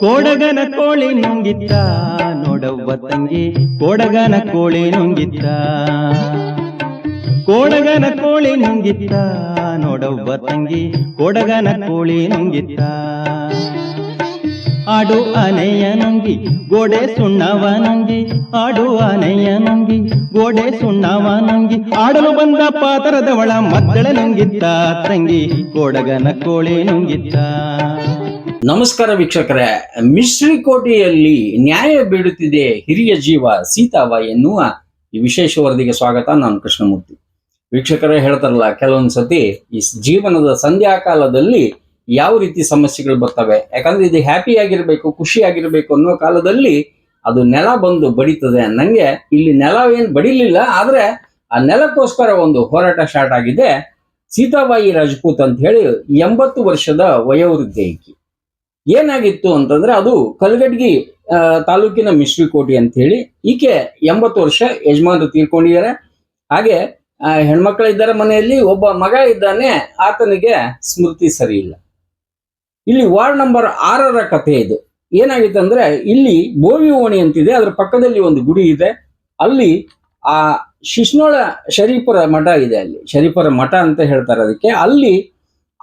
ಕೋಡಗನ ಕೋಳಿ ನುಂಗಿತ್ತ ನೋಡವ್ವ ತಂಗಿ. ಕೋಡಗನ ಕೋಳಿ ನುಂಗಿತ್ತ. ಕೋಡಗನ ಕೋಳಿ ನುಂಗಿತ್ತ ನೋಡವ್ವ ತಂಗಿ. ಕೋಡಗನ ಕೋಳಿ ನುಂಗಿತ್ತ. ಆಡು ಆನೆಯ ನುಂಗಿ, ಗೋಡೆ ಸುಣ್ಣವ ನುಂಗಿ. ಆಡು ಆನೆಯ ನುಂಗಿ, ಗೋಡೆ ಸುಣ್ಣವ ನುಂಗಿ. ಆಡಲು ಬಂದ ಪಾತರದವಳ ಮದ್ದಳ ನುಂಗಿತ್ತ ತಂಗಿ. ಕೋಡಗನ ಕೋಳಿ ನುಂಗಿತ್ತ. ನಮಸ್ಕಾರ ವೀಕ್ಷಕರೇ. ಮಿಶ್ರಿಕೋಟೆಯಲ್ಲಿ ನ್ಯಾಯ ಬೀಳುತ್ತಿದೆ ಹಿರಿಯ ಜೀವ ಸೀತಾವ ಎನ್ನುವ ಈ ವಿಶೇಷ ವರದಿಗೆ ಸ್ವಾಗತ. ನಾನು ಕೃಷ್ಣಮೂರ್ತಿ. ವೀಕ್ಷಕರೇ ಹೇಳ್ತಾರಲ್ಲ, ಕೆಲವೊಂದು ಸತಿ ಈ ಜೀವನದ ಸಂಧ್ಯಾ ಕಾಲದಲ್ಲಿ ಯಾವ ರೀತಿ ಸಮಸ್ಯೆಗಳು ಬರ್ತವೆ? ಯಾಕಂದ್ರೆ ಇದು ಹ್ಯಾಪಿ ಆಗಿರ್ಬೇಕು, ಖುಷಿ ಆಗಿರ್ಬೇಕು ಅನ್ನೋ ಕಾಲದಲ್ಲಿ ಅದು ನೆಲ ಬಂದು ಬಡಿತದೆ. ಅನ್ನಂಗೆ ಇಲ್ಲಿ ನೆಲ ಏನ್ ಬಡಿಲಿಲ್ಲ, ಆದ್ರೆ ಆ ನೆಲಕ್ಕೋಸ್ಕರ ಒಂದು ಹೋರಾಟ ಸ್ಟಾರ್ಟ್ ಆಗಿದೆ. ಸೀತಾಬಾಯಿ ರಾಜಪೂತ್ ಅಂತ ಹೇಳಿ ಎಂಬತ್ತು ವರ್ಷದ ವಯೋವೃದ್ಧಿ ಈಕಿ. ಏನಾಗಿತ್ತು ಅಂತಂದ್ರೆ ಅದು ಕಲ್ಗಡ್ಗಿ ತಾಲೂಕಿನ ಮಿಶ್ರಿಕೋಟಿ ಅಂತ ಹೇಳಿ ಈಕೆ ಎಂಬತ್ತು ವರ್ಷ ಯಜಮಾನರು ತೀರ್ಕೊಂಡಿದ್ದಾರೆ. ಹಾಗೆ ಆ, ಹೆಣ್ಮಕ್ಳು ಇದ್ದಾರೆ ಮನೆಯಲ್ಲಿ ಒಬ್ಬ ಮಗ ಇದ್ದಾನೆ ಆತನಿಗೆ ಸ್ಮೃತಿ ಸರಿ ಇಲ್ಲ. ಇಲ್ಲಿ ವಾರ್ಡ್ ನಂಬರ್ ಆರರ ಕಥೆ ಇದು. ಏನಾಗಿತ್ತು ಅಂದ್ರೆ ಇಲ್ಲಿ ಬೋವಿ ಓಣಿ ಅಂತಿದೆ ಅದ್ರ ಪಕ್ಕದಲ್ಲಿ ಒಂದು ಗುಡಿ ಇದೆ. ಅಲ್ಲಿ ಆ ಶಿಶ್ನೋಳ ಶರೀಫರ ಮಠ ಇದೆ ಅಲ್ಲಿ. ಶರೀಫರ ಮಠ ಅಂತ ಹೇಳ್ತಾರೆ ಅದಕ್ಕೆ. ಅಲ್ಲಿ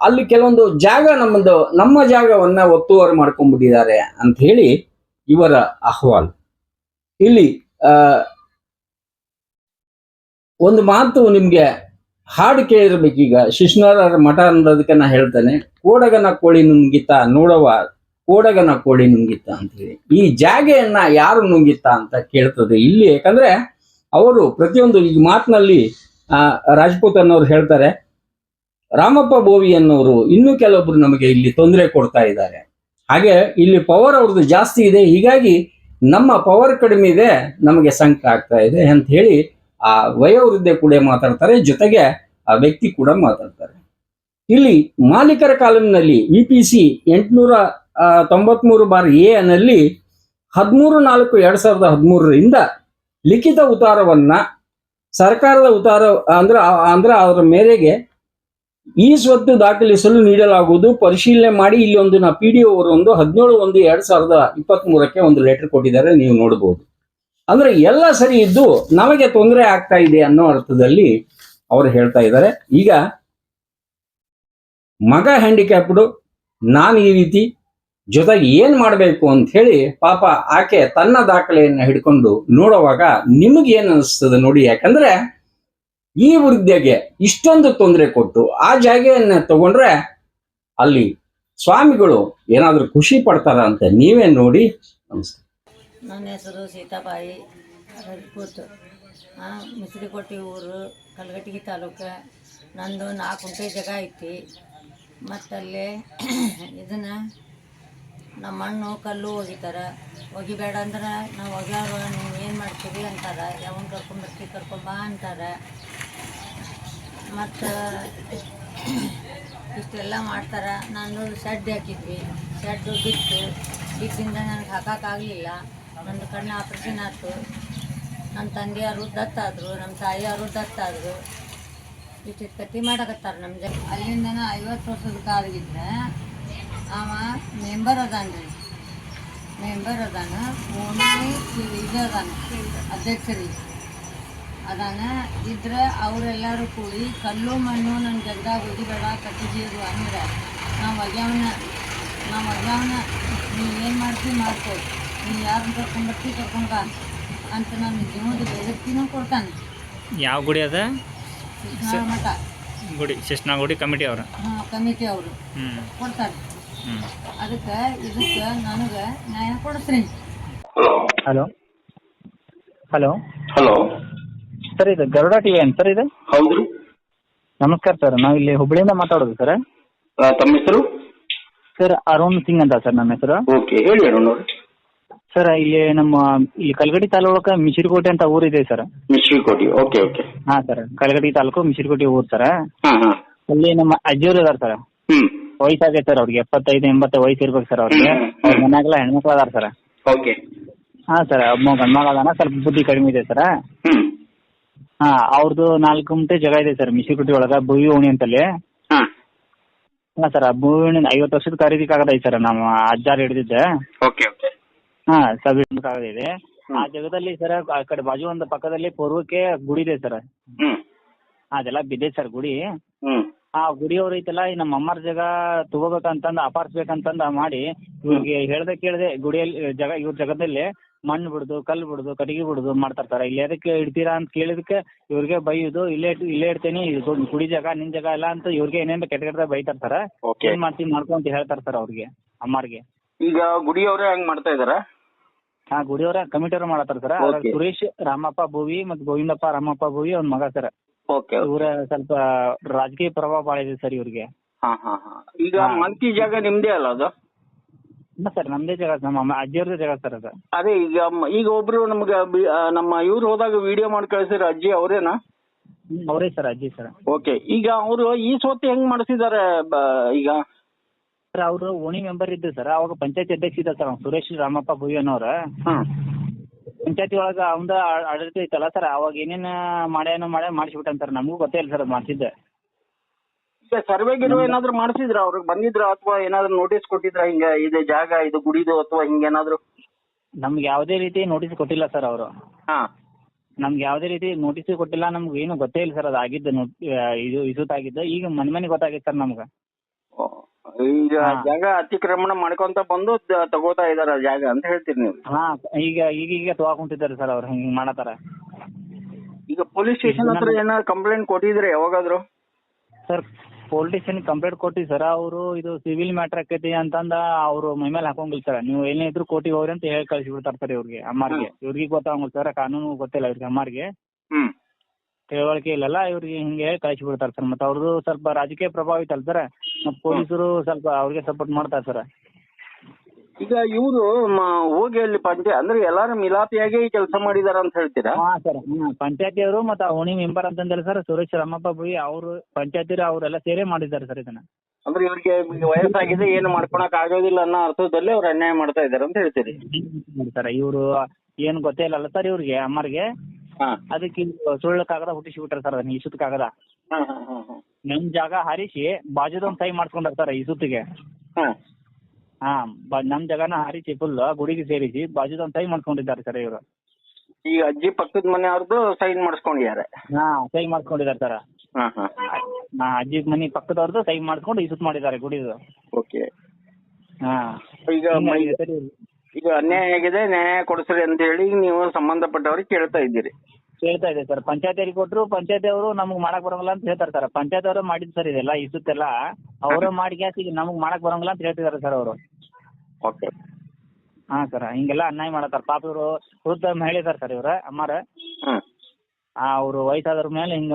ಅಲ್ಲಿ ಕೆಲವೊಂದು ಜಾಗ ನಮ್ಮದು, ನಮ್ಮ ಜಾಗವನ್ನ ಒತ್ತುವರಿ ಮಾಡ್ಕೊಂಡ್ಬಿಟ್ಟಿದ್ದಾರೆ ಅಂತ ಹೇಳಿ ಇವರ ಅಹವಾಲು. ಇಲ್ಲಿ ಒಂದು ಮಾತು ನಿಮ್ಗೆ ಹಾಡು ಕೇಳಿರ್ಬೇಕೀಗ ಶಿಶ್ನರ ಮಠ ಅನ್ನೋದಕ್ಕೆ ನಾ ಹೇಳ್ತೇನೆ. ಕೋಡಗನ ಕೋಳಿ ನುಂಗಿತ ನೋಡವ ಕೋಡಗನ ಕೋಳಿ ನುಂಗಿತ ಅಂತ ಹೇಳಿ. ಈ ಜಾಗೆಯನ್ನ ಯಾರು ನುಂಗಿತ ಅಂತ ಕೇಳ್ತದೆ ಇಲ್ಲಿ. ಯಾಕಂದ್ರೆ, ಅವರು ಪ್ರತಿಯೊಂದು ಈ ಮಾತಿನಲ್ಲಿ, ಆ, ರಾಜಪೂತ್ ಅನ್ನೋರು ಹೇಳ್ತಾರೆ ರಾಮಪ್ಪ ಬೋವಿ ಅನ್ನೋರು ಇನ್ನೂ ಕೆಲವೊಬ್ರು ನಮಗೆ ಇಲ್ಲಿ ತೊಂದರೆ ಕೊಡ್ತಾ ಇದ್ದಾರೆ. ಹಾಗೆ ಇಲ್ಲಿ ಪವರ್ ಅವ್ರದ್ದು ಜಾಸ್ತಿ ಇದೆ. ಹೀಗಾಗಿ ನಮ್ಮ ಪವರ್ ಕಡಿಮೆ ಇದೆ, ನಮಗೆ ಸಂಕಟ ಆಗ್ತಾ ಇದೆ ಅಂತ ಹೇಳಿ ಆ ವಯೋವೃದ್ಧೆ ಕೂಡ ಮಾತಾಡ್ತಾರೆ. ಜೊತೆಗೆ ಆ ವ್ಯಕ್ತಿ ಕೂಡ ಮಾತಾಡ್ತಾರೆ. ಇಲ್ಲಿ ಮಾಲೀಕರ ಕಾಲಂನಲ್ಲಿ ವಿ ಪಿ ಸಿ ಎಂಟುನೂರ ತೊಂಬತ್ಮೂರು ಬಾರ್ ಎ ನಲ್ಲಿ ಹದಿಮೂರು ನಾಲ್ಕು ಎರಡ್ ಸಾವಿರದ ಹದಿಮೂರರಿಂದ ಲಿಖಿತ ಉತ್ತಾರವನ್ನ ಸರ್ಕಾರದ ಉತ್ತಾರ ಅಂದ್ರೆ ಅಂದ್ರೆ ಅದರ ಮೇರೆಗೆ ಈ ಸ್ವತ್ತು ದಾಖಲಿಸಲು ನೀಡಲಾಗುವುದು. ಪರಿಶೀಲನೆ ಮಾಡಿ ಇಲ್ಲಿ ಒಂದು ನಾ ಪಿ ಡಿ ಅವರು ಒಂದು ಹದಿನೇಳು ಒಂದು ಎರಡ್ ಸಾವಿರದ ಇಪ್ಪತ್ತ್ ಮೂರಕ್ಕೆ ಒಂದು ಲೆಟರ್ ಕೊಟ್ಟಿದ್ದಾರೆ, ನೀವು ನೋಡಬಹುದು ಅಂದ್ರೆ ಎಲ್ಲ ಸರಿ ಇದ್ದು ನಮಗೆ ತೊಂದರೆ ಆಗ್ತಾ ಇದೆ ಅನ್ನೋ ಅರ್ಥದಲ್ಲಿ ಅವರು ಹೇಳ್ತಾ ಇದ್ದಾರೆ. ಈಗ ಮಗ ಹ್ಯಾಂಡಿಕ್ಯಾಪ್ಡು ನಾನು ಈ ರೀತಿ ಜೊತೆಗೆ ಏನ್ ಮಾಡಬೇಕು ಅಂತ ಹೇಳಿ ಪಾಪ ಆಕೆ ತನ್ನ ದಾಖಲೆಯನ್ನು ಹಿಡ್ಕೊಂಡು ನೋಡುವಾಗ ನಿಮಗೆ ಏನ್ ಅನಿಸ್ತದೆ ನೋಡಿ. ಯಾಕಂದ್ರೆ ಈ ವೃದ್ಧೆಗೆ ಇಷ್ಟೊಂದು ತೊಂದರೆ ಕೊಟ್ಟು ಆ ಜಾಗೆಯನ್ನ ತಗೊಂಡ್ರೆ ಅಲ್ಲಿ ಸ್ವಾಮಿಗಳು ಏನಾದರೂ ಖುಷಿ ಪಡ್ತಾರ ಅಂತ ನೀವೇ ನೋಡಿ ನಮಸ್ಕಾರ. ನನ್ನ ಹೆಸರು ಸೀತಾಬಾಯಿ ರಜಪೂತ್ ಮಿಸ್ರಿಕೊಟ್ಟಿ ಊರು, ಕಲ್ಗಟ್ಟಿಗೆ ತಾಲೂಕು. ನಂದು ನಾಲ್ಕು ಗುಂಟೆ ಜಾಗ ಐತಿ. ಮತ್ತಲ್ಲಿ ಇದನ್ನು ನಮ್ಮ ಮಣ್ಣು ಕಲ್ಲು ಒಗಿತಾರೆ. ಒಗಿಬೇಡ ಅಂದ್ರೆ ನಾವು ಒಗ್ಯಾರ ನೀವು ಏನು ಮಾಡ್ತೀವಿ ಅಂತಾರೆ. ಯಾವನ್ ಕರ್ಕೊಂಬರ್ತೀವಿ ಕರ್ಕೊಂಬಾ ಅಂತಾರೆ. ಮತ್ತು ಇಷ್ಟೆಲ್ಲ ಮಾಡ್ತಾರೆ. ನಾನು ಶೆಡ್ ಹಾಕಿದ್ವಿ. ಶೆಡ್ಡು ಬಿತ್ತು. ಬಿದ್ದಿಂದ ನನಗೆ ಹಾಕೋಕ್ಕಾಗಲಿಲ್ಲ ನಂದು ಕಣ್ಣು ಆಪ್ರೇಷನ್ ಆಯ್ತು. ನಮ್ಮ ತಂದೆಯವರು ದತ್ತಾದರು ನಮ್ಮ ತಾಯಿಯವರು ದತ್ತಾದರು ಇಷ್ಟು ಕತ್ತಿ ಮಾಡಕತ್ತಾರ ನಮ್ಮ ಜನ ಅಲ್ಲಿಂದ ಐವತ್ತು ವರ್ಷದ ಕಾಲಗಿದ್ರೆ ಅವ ಮೆಂಬರ್ ಅದಾನ ರೀ. ಮೆಂಬರ್ ಅದಾನ. ಓಣಿ, ಇದು ಅದಾನ, ಅಧ್ಯಕ್ಷರಿ. ಅದಾನ. ಇದ್ರ ಅವರೆಲ್ಲರೂ ಕೂಡಿ ಕಲ್ಲು ಮಣ್ಣು ನನ್ನ ಗದ್ದಾಗ ಒದಿಬೇಡ ಕಟ್ಟಿಜೀರು ಅಂದ್ರೆ ನಾವು ಒಗ್ಯಾವನ ನಾವು ಒಗ್ಯಾವನ ನೀ ಏನು ಮಾಡ್ತೀವಿ ಮಾಡ್ಕೋ. ನೀ ಯಾರನ್ನ ಕರ್ಕೊಂಡ್ಬರ್ತೀವಿ ಕರ್ಕೊಂಡ್ ಬಾ ಅಂತ ನಾನು ಜೀವನದ ಬೆದರ್ತಿನೂ ಕೊಡ್ತಾನೆ. ಯಾವ ಗುಡಿ ಅದ? ಮಠ. ಗುಡಿ ಶಿಸ್ನಾಗುಡಿ ಕಮಿಟಿ ಅವರು. ಹಾಂ ಕಮಿಟಿ ಅವರು. ಹ್ಞೂ ಕೊಡ್ತಾರೆ. ಅದಕ್ಕೆ ಇದಕ್ಕೆ ನನಗೆ ನ್ಯಾಯ ಕೊಡಿಸ್ರಿ. ಹಲೋ. ಹಲೋ. ಹಲೋ. ಸರ್ ಇದು ಗರುಡ ಟಿ ಏನು ಸರ್ ಇದು? ಹೌದ್ರಿ ನಮಸ್ಕಾರ ಸರ್ ನಾವು ಇಲ್ಲಿ ಹುಬ್ಳಿಯಿಂದ ಮಾತಾಡೋದು ಸರ್. ಆ, ತಮ್ಮ ಹೆಸರು? ಸರ್ ಅರುಣ್ ಸಿಂಗ್ ಅಂತ ಸರ್ ನಮ್ಮ ಹೆಸರು. ಓಕೆ ಹೇಳಿ ಅರುಣ್ ಅವ್ರೆ. ಸರ್ ಇಲ್ಲಿ ನಮ್ಮ ಇಲ್ಲಿ ಕಲ್ಗಡಿ ತಾಲೂಕ ಮಿಶ್ರಕೋಟೆ ಅಂತ ಊರಿದೆ ಸರ್. Mishrikoti okay okay. ಹಾ ಸರ್ ಕಲ್ಗಡಿ ತಾಲೂಕು ಮಿಶಿರಿಕೋಟೆ ಊರು ಸರ್. ಹಾ ಹಾ. ಅಲ್ಲಿ ನಮ್ಮ ಅಜ್ಜಿಯವರು ಇದಾರೆ ಸರ್. ಹ್ಮ್. ವಯಸ್ಸಾಗೈತೆ ಸರ್ ಅವ್ರಿಗೆ ಎಪ್ಪತ್ತೈದು ಎಂಬತ್ತು ವಯಸ್ಸು ಇರ್ಬೇಕು ಸರ್ ಅವ್ರಿಗೆ. ಹ್ಮ್. ಅವ್ರ ಮನ್ಯಾಗೆಲ್ಲ ಹೆಣ್ಮಕ್ಳು ಅದಾರ ಸರ್. ಓಕೆ. ಹಾ ಸರ್ ಒಬ್ಬ ಗಂಡ್ಮಗ ಅದಾನ ಸ್ವಲ್ಪ ಬುದ್ಧಿ ಕಡಿಮೆ ಇದೆ ಸರ್. ಹ್ಮ್. ಹಾಂ ಅವ್ರದ್ದು ನಾಲ್ಕು ಗುಂಟೆ ಜಾಗ ಇದೆ ಸರ್ ಮಿಶಿರಿಕೋಟೆ ಒಳಗ ಭೂವಿ ಓಣಿ ಅಂತಲ್ಲಿ. ಹಾ. ಹಾಂ ಸರ್ ಭೂಮಿ ಓಣಿ ಐವತ್ತು ವರ್ಷದ ಖರೀದಿ ಕಾಗದ ಐತೆ ಸರ್ ನಮ್ಮ ಅಜ್ಜಾರ್ ಹಿಡಿದಿದ್ದೆ. Okay okay. ಹಾ ಸಬ್ಮಿಟ್ ಕಾಗದ ಇದೆ ಆ ಜಾಗದಲ್ಲಿ ಸರ್ ಆ ಕಡೆ ಬಾಜು ಒಂದು ಪಕ್ಕದಲ್ಲಿ ಪೂರ್ವಕ್ಕೆ ಗುಡಿ ಇದೆ ಸರ್. ಹ್ಮ್. ಅದೆಲ್ಲ ಬಿದ್ದೆ ಸರ್ ಗುಡಿ. ಹ್ಮ್. ಆ ಗುಡಿಯವ್ರು ಐತಲ್ಲ ಈ ನಮ್ಮ ಅಮ್ಮರ ಜಾಗ ತಗೋಬೇಕಂತಂದು ಅಪಾರ್ಸ್ಬೇಕಂತಂದ ಮಾಡಿ ಇವ್ರಿಗೆ ಹೇಳ್ದೆ ಕೇಳ್ದೆ ಗುಡಿಯಲ್ಲಿ ಜಾಗ ಇವ್ರ ಜಾಗದಲ್ಲಿ ಮಣ್ಣು ಬಿಡುದು ಕಲ್ಲು ಬಿಡುದು ಕಟ್ಟಿಗೆ ಬಿಡುದು ಮಾಡ್ತಾರೆ ಸರ್ ಇಲ್ಲಿ ಎದಕ್ಕೆ ಇಡ್ತೀರಾ ಅಂತ ಕೇಳಿದಕ್ಕೆ ಇವ್ರಿಗೆ ಬೈಯುದು ಇಲ್ಲೇ ಇಟ್- ಇಲ್ಲೇ ಇಡ್ತೇನೆ ಇದು ಗುಡಿ ಜಾಗ ನಿನ್ ಜಾಗ ಇಲ್ಲ ಅಂತ ಇವ್ರಿಗೆ ಏನೇನ್ ಕೆಟ್ಟ ಕೆಟ್ಟದಾಗ ಬೈತಾರ್ತಾರ. ಏನ್ ಮಾಡ್ತೀನಿ ಮಾಡ್ಕೊ ಅಂತ ಅವ್ರಿಗೆ ಅಮ್ಮಾರ್ಗೆ. ಈಗ ಗುಡಿಯವರೇ ಹಂಗ್ ಮಾಡ್ತಾ ಇದಾರ? ಹಾ ಗುಡಿಯವರ ಅವ್ರ ಮಾಡತ್ತಾರ ಸರ್. Okay. ಸುರೇಶ್ ರಾಮಪ್ಪ ಭೂವಿ ಮತ್ತೆ ಗೋವಿಂದಪ್ಪ ರಾಮಪ್ಪ ಭೂವಿ ಅವ್ನ ಮಗ ಸರ್. ಓಕೆ ಇವ್ರ ಸ್ವಲ್ಪ ರಾಜಕೀಯ ಪ್ರಭಾವ ಬಾಳ ಇದೆ ಸರ್ ಇವ್ರಿಗೆ. ಹಾ ಹಾ ಹಾ. ಈಗ ಹಾ. ಮಂಕಿ ಜಾಗ ನಿಮ್ದೇ ಅಲ್ಲ ಅದು? ಇಲ್ಲ ಸರ್ ನಮ್ದೇ ಜಾಗ ನಮ್ಮ ಅಜ್ಜಿಯವ್ರದೇ ಜಾಗ ಸರ್ ಅದು. ಅದೇ ಈಗ ಮ- ಈಗ ಒಬ್ರು ನಮ್ಗೆ ಬಿ- ಆ, ನಮ್ಮ ಇವ್ರು ಹೋದಾಗ ವಿಡಿಯೋ ಮಾಡಿ ಕಳಿಸಿದ್ರೆ ಅಜ್ಜಿ ಅವರೇನಾ? ಅವರೇ ಸರ್ ಅಜ್ಜಿ ಸರ್. ಓಕೆ ಈಗ ಅವರು ಈ ಸೋತಿ ಹೆಂಗ್ ಮಾಡಿಸಿದ್ದಾರೆ ಈಗ? ಸರ್ ಅವರು ಓಣಿ ಮೆಂಬರ್ ಇದ್ದು ಸರ್ ಅವಾಗ ಪಂಚಾಯತ್ ಅಧ್ಯಕ್ಷ ಇದ್ದ ಸರ್ ಅವ್ನು ಸುರೇಶ್ ರಾಮಪ್ಪ ಭೂ ಅನ್ನೋರ ಹ್ಮ್ ಪಂಚಾಯತಿ ಒಳಗ ಅವಂದ ಆಡಳಿತ ಐತಲ್ಲ ಸರ್ ಅವಾಗ ಏನೇನ್ ಮಾಡ್ಯಾನೋ ಮಾಡ್ಯಾನ ಮಾಡಿಸ್ಬಿಟ್ಟಂತಾರ ನಮಗೂ ಗೊತ್ತೇ ಇಲ್ಲ ಸರ್ ಅದು ಮಾಡ್ತಿದ್ದೆ ಸರ್ವೆ ಗಿರ್ವೆ ಏನಾದ್ರು ಮಾಡಿಸಿದ್ರ? ಅವ್ರಿಗೆ ಬಂದಿದ್ರ? ಅಥವಾ ಏನಾದ್ರು ನೋಟಿಸ್ ಕೊಟ್ಟಿದ್ರ? ಹಿಂಗ ಇದೆ ಜಾಗ ಇದು ಗುಡಿದು ಅಥವಾ ಹಿಂಗೇನಾದ್ರು ನಮ್ಗೆ ಯಾವುದೇ ರೀತಿ ನೋಟಿಸ್ ಕೊಟ್ಟಿಲ್ಲ ಸರ್ ಅವರು. ಹಾ. ನಮ್ಗೆ ಯಾವುದೇ ರೀತಿ ನೋಟಿಸ್ ಕೊಟ್ಟಿಲ್ಲ ನಮ್ಗೆ ಏನು ಗೊತ್ತೇ ಇಲ್ಲ ಸರ್ ಅದು ಆಗಿದ್ದು ನೋ- ಆ, ಇದು ಇಸುತ್ ಆಗಿದ್ದು ಈಗ ಮನೆ ಮನೆ ಗೊತ್ತಾಗಿತ್ತು ಸರ್ ನಮ್ಗೆ. ಈಗ ಹಾ. ಜಾಗ ಅತಿಕ್ರಮಣ ಮಾಡ್ಕೊಂತ ಬಂದು ತ- ತಗೋತಾ ಇದಾರ ಜಾಗ ಅಂತ ಹೇಳ್ತೀರಿ ನೀವು. ಹಾ ಈಗ ಈಗ ಈಗ ತಗೊಂಡಿದ್ದಾರೆ ಸರ್ ಅವ್ರು ಹಿಂಗ್ ಮಾಡತಾರ ಈಗ ಪೊಲೀಸ್ ಸ್ಟೇಷನ್ ಹತ್ರ ಏನಾದ್ರು ಕಂಪ್ಲೇಂಟ್ ಕೊಟ್ಟಿದ್ರೆ ಯಾವಾಗಾದ್ರು? ಸರ್ ಪೊಲೀಸ್ ಸ್ಟೇಷನ್ ಕಂಪ್ಲೇಂಟ್ ಕೊಟ್ಟಿ ಸರ್ ಅವರು ಇದು ಸಿವಿಲ್ ಮ್ಯಾಟರ್ ಆಕೈತಿ ಅಂತಂದ ಅವರು ಮೈ ಮೇಲೆ ಹಾಕೊಂಗಿಲ್ಲ ಸರ್. ನೀವು ಏನೇ ಇದ್ರು ಕೋರ್ಟಿಗೆ ಹೋಗ್ರಿ ಅಂತ ಹೇಳಿ ಕಳ್ಸಿ ಬಿಡ್ತಾರೆ ಸರ್ ಇವ್ರಿಗೆ ಅಮ್ಮಾರಿಗೆ. ಇವ್ರಿಗೆ ಗೊತ್ತಾಗಂಗಿಲ್ಲ ಸರ್ ಕಾನೂನು ಗೊತ್ತಿಲ್ಲ ಇವ್ರಿಗೆ ಅಮ್ಮಾರಿಗೆ. ತಿಳುವಳಿಕೆ ಇಲ್ಲಲ್ಲ ಇವ್ರಿಗೆ ಹಿಂಗೆ ಹೇಳಿ ಕಳ್ಸಿ ಬಿಡ್ತಾರೆ ಸರ್. ಮತ್ತೆ ಅವ್ರದ್ದು ಸ್ವಲ್ಪ ರಾಜಕೀಯ ಪ್ರಭಾವ ಐತಲ್ಲ ಸರ್. ಮತ್ತೆ ಪೊಲೀಸರು ಸ್ವಲ್ಪ ಅವ್ರಿಗೆ ಸಪೋರ್ಟ್ ಮಾಡ್ತಾರೆ ಸರ್. ಈಗ ಇವರು ಹೋಗಿ ಅಲ್ಲಿ ಪಂಚಾಯತ್ ಅಂದ್ರೆ ಎಲ್ಲಾರು ಮಿಲಾಪಿಯಾಗಿ ಕೆಲಸ ಮಾಡಿದಾರ ಅಂತ ಹೇಳ್ತೀರಾ? ಹಾ ಸರ್. ಹ್ಮ್ ಪಂಚಾಯತಿ ಅವರು ಮತ್ತೆ ಓಣಿ ಮೆಂಬರ್ ಅಂತಂದ್ರೆ ಸರ್ ಸುರೇಶ್ ರಾಮಪ್ಪ ಬುಯಿ ಅವರು ಪಂಚಾಯತಿ ಅವರೆಲ್ಲ ಸೇರೇ ಮಾಡಿದ್ದಾರೆ ಸರ್ ಇದನ್ನ. ಅಂದ್ರೆ ಇವ್ರಿಗೆ ವಯಸ್ಸಾಗಿದೆ ಏನು ಮಾಡ್ಕೊಳಕ್ ಆಗೋದಿಲ್ಲ ಅನ್ನೋ ಅರ್ಥದಲ್ಲಿ ಅವ್ರು ಅನ್ಯಾಯ ಮಾಡ್ತಾ ಇದಾರೆ ಅಂತ ಹೇಳ್ತೀರಿ. ಸರ್. ಇವರು ಏನ್ ಗೊತ್ತೇ ಇಲ್ಲ ಸರ್ ಇವ್ರಿಗೆ ಅಮ್ಮರಿಗೆ. ಹಾ. ಅದಕ್ಕೆ ಸುಳ್ಳು ಕಾಗದ ಹುಟ್ಟಿಸಿ ಬಿಟ್ಟಾರ ಸರ್ ಅದನ್ನ ಇಸುತ್ ಕಾಗದ ಹಾ ಹಾ ಹಾ ಹಾ. ನಮ್ ಜಾಗ ಹರಿಸಿ ಬಾಜುದೊಂದ್ ಸೈ ಮಾಡ್ಕೊಂಡಾರ ಸರ್ ಸುತ್ತಿಗೆ. ಹಾ. ಹಾ ನಮ್ ಜಾಗನ ಹರಿಸಿ ಫುಲ್ ಗುಡಿಗೆ ಸೇರಿಸಿ ಬಾಜುದೊಂದ್ ಸೈನ್ ಮಾಡ್ಕೊಂಡಿದ್ದಾರೆ ಸರ್ ಇವರು. ಈ ಅಜ್ಜಿ ಪಕ್ಕದ ಮನೆಯವ್ರದ್ದು ಸೈನ್ ಮಾಡಿಸ್ಕೊಂಡಿದ್ದಾರೆ. ಹಾ ಸೈನ್ ಮಾಡ್ಕೊಂಡಿದ್ದಾರೆ ಸರ್ ಹಾ ಹಾ. ಹಾ ಅಜ್ಜಿ ಮನಿ ಪಕ್ಕದವ್ರದ್ದು ಸೈನ್ ಮಾಡ್ಕೊಂಡು ಇಸುತ್ ಮಾಡಿದ್ದಾರೆ ಗುಡಿದು. ಓಕೆ. ಹಾ. ಈಗ ಮೈ- ಸರ್. ಈಗ ಅನ್ಯಾಯ ಆಗಿದೆ ನ್ಯಾಯ ಕೊಡಿಸ್ರಿ ಅಂತ ಹೇಳಿ ನೀವು ಸಂಬಂಧಪಟ್ಟವ್ರಿಗೆ ಕೇಳ್ತಾ ಇದ್ದೀರಿ. ಕೇಳ್ತಾ ಇದೆ ಸರ್ ಪಂಚಾಯತಿ ಕೊಟ್ರು ಪಂಚಾಯತಿ ಅವರು ನಮ್ಗೆ ಮಾಡಕ್ ಬರಂಗಿಲ್ಲ ಅಂತ ಹೇಳ್ತಾರೆ ಸರ್ ಪಂಚಾಯತ್ ಅವರು ಮಾಡಿದ್ ಸರ್ ಇದೆಲ್ಲ ಇಸುತ್ತೆಲ್ಲ. ಅವರೇ ಮಾಡಿ ಗ್ಯಾಸ್ ಈಗ ನಮಗ್ ಮಾಡಕ್ ಬರಂಗಿಲ್ಲ ಅಂತ ಹೇಳ್ತಿದಾರೆ ಸರ್ ಅವರು. ಓಕೆ ಹಾ ಸರ್ ಹಿಂಗೆಲ್ಲ ಅನ್ಯಾಯ ಮಾಡತ್ತಾರ. ಪಾಪ ಇವರು ವೃದ್ಧ ಮಹಿಳೆ ಸರ್ ಸರ್ ಇವ್ರ ಅಮ್ಮಾರ. ಹ್ಮ್ ಅವ್ರು ವಯಸ್ಸಾದ್ರ ಮೇಲೆ ಹಿಂಗ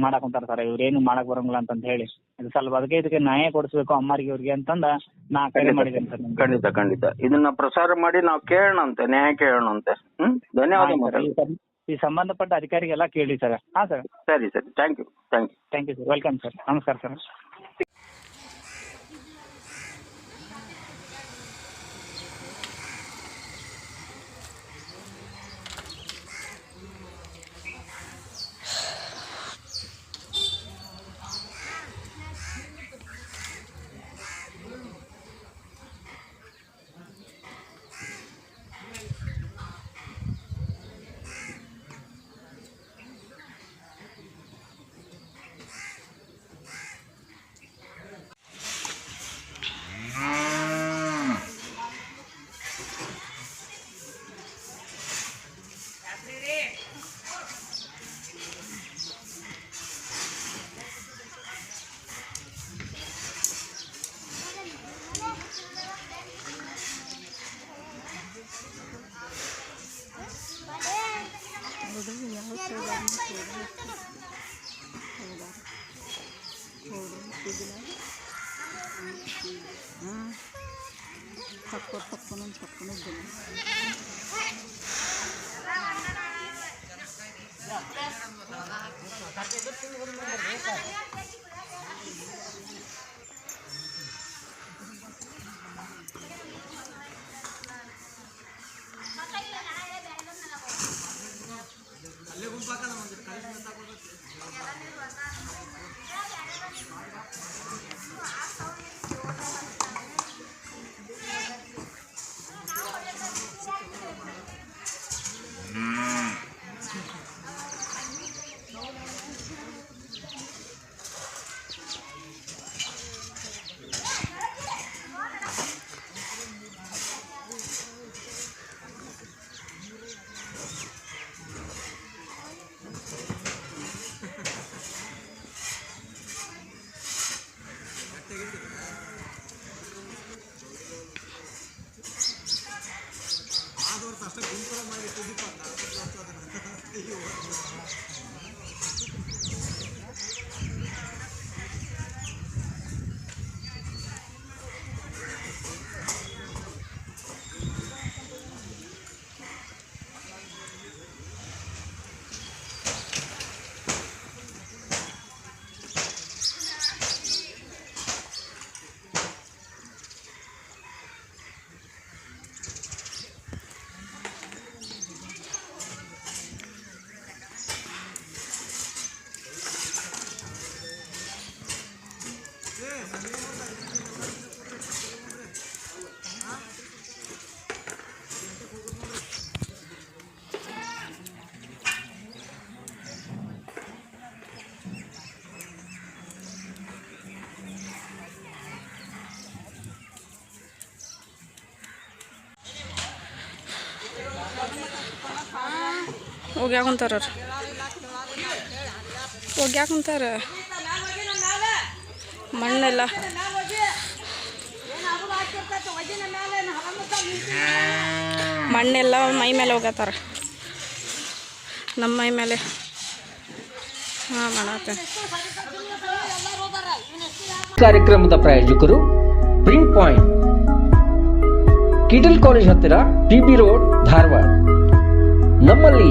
ಮಾಡಕ್ ಕುಂತಾರ ಸರ್ ಇವ್ರೇನು ಏನು ಮಾಡಕ್ ಬರಂಗಿಲ್ಲ ಅಂತ ಹೇಳಿ. ಇದು ಸ್ವಲ್ಪ ಅದಕ್ಕೆ ಇದಕ್ಕೆ ನ್ಯಾಯ ಕೊಡಿಸ್ಬೇಕು ಅಮ್ಮಾರಿಗೆ ಇವ್ರಿಗೆ ಅಂತಂದ ನಾ ಕರೆ ಮಾಡಿದ್ದೇನೆ ಸರ್ ನಿಮ್ಗೆ. ಖಂಡಿತ ಖಂಡಿತ. ಇದನ್ನ ಪ್ರಸಾರ ಮಾಡಿ ನಾವು ಕೇಳೋಣಂತೆ ನ್ಯಾಯ ಕೇಳೋಣಂತೆ. ಹ್ಮ್? ಧನ್ಯವಾದ ಆಯ್ತು ಸರ್. ಮಾತಾಡಿ. ಈ ಸಂ- ಈ ಸಂಬಂಧಪಟ್ಟ ಅಧಿಕಾರಿಗೆಲ್ಲ ಕೇಳಿ ಸರ್ ಹಾ ಸರ್ ಸರಿ ಸರಿ. Thank you thank you thank you sir welcome sir ನಮಸ್ಕಾರ ಸರ್ ಹೋಗ್ಯಾಕ ಕುಂತಾರ ಒಗ್ಯಾಕ ಕುಂತಾರ. ಮಣ್ಣೆಲ್ಲ. ಮಣ್ಣೆಲ್ಲ ಮೈ ಮೇಲೆ ಹೋಗತ್ತಾರ. ನಮ್ಮ ಮೈ ಮೇಲೆ ಹಾಂ, ಮಾಡತ್ತೆ. ಕಾರ್ಯಕ್ರಮದ ಪ್ರಾಯೋಜಕರು ಪ್ರಿಂಟ್ ಪಾಯಿಂಟ್ ಕಿಟಲ್ ಕಾಲೇಜ್ ಹತ್ತಿರ ಟಿಬಿ ರೋಡ್, ಧಾರವಾಡ. ನಮ್ಮಲ್ಲಿ